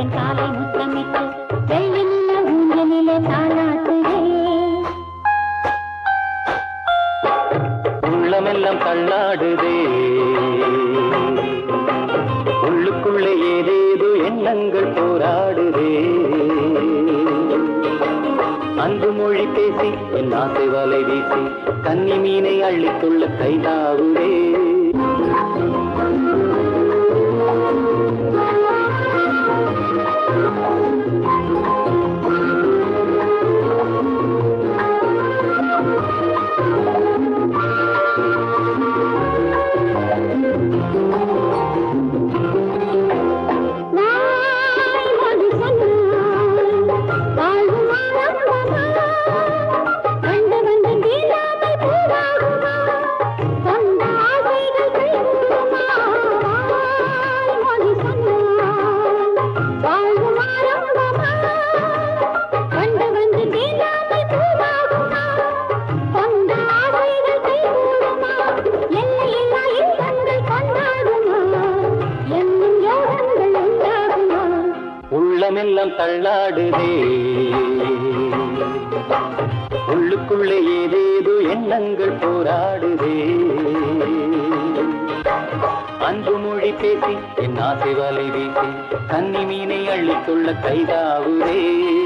என் காலை முத்தமிட்டு வெள்ளில ஊஞ்சலிலே தாளாத்துகிறே உள்ளமெல்லாம் தள்ளாடுதே. உள்ளுக்குள்ளே ஏதேதோ எண்ணங்கள் போராடுதே. அன்பு மொழி பேசி என் ஆசை வலை வீசி கன்னி மீனை அள்ளித்துள்ள கைதாகுதே உள்ளமெல்லாம் தள்ளாடுதே. உள்ளுக்குள்ளே ஏதேதோ எண்ணங்கள் போராடுதே. அன்பு மொழி பேசி என் ஆசை வலை வீசி கன்னி மீனை அள்ளிக்கொள்ள கைதாவுதே.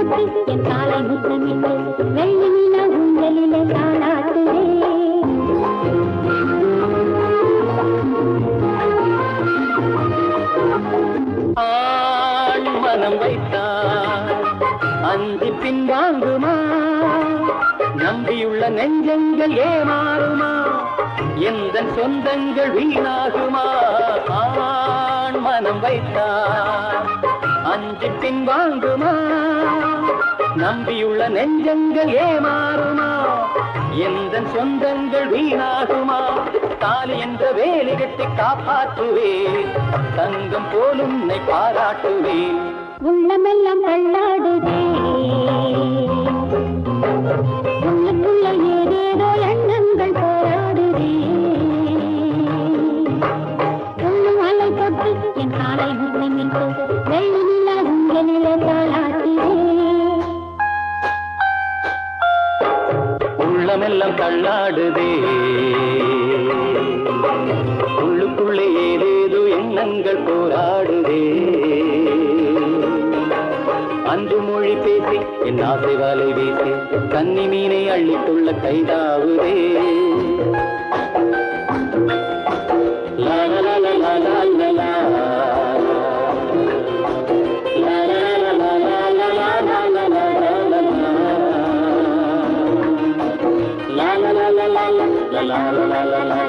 உள்ளும் என் காலை முத்தமிட்டு வெள்ளி நில ஊஞ்சலிலே தாளாட்டுதே ஆண் மனம் வைத்தான் அஞ்சு பின்வாங்குமா நம்பியுள்ள நெஞ்சங்கள் ஏமாறுமா? எந்த சொந்தங்கள் வீணாகுமா? ஆண் மனம் வைத்தான் அஞ்சு பின் வாங்குமா? நம்பியுள்ள நெஞ்சங்கள் ஏமாறுமா? எந்த சொந்தங்கள் வீணாகுமா? தாலி என்ற வேலி கட்டி காப்பாற்றுவேன். தங்கம் போலும் உன்னை பாராட்டுவேன். உள்ளமெல்லாம் தள்ளாடுதே உள்ளுக்குள்ள ஏதேதோ எண்ணங்கள் போராடுதே உள்ளும் அலை தொட்டு என் காலை முத்தமிட்டு வெள்ளி உள்ளமெல்லாம் தள்ளாடுதே. உள்ளுக்குள்ளே ஏதேதோ எண்ணங்கள் போராடுதே. அன்று மொழி பேசி என் ஆசை வலை வீசி கன்னி மீனை அள்ளித்துள்ள கைதாவுதே. La la la la la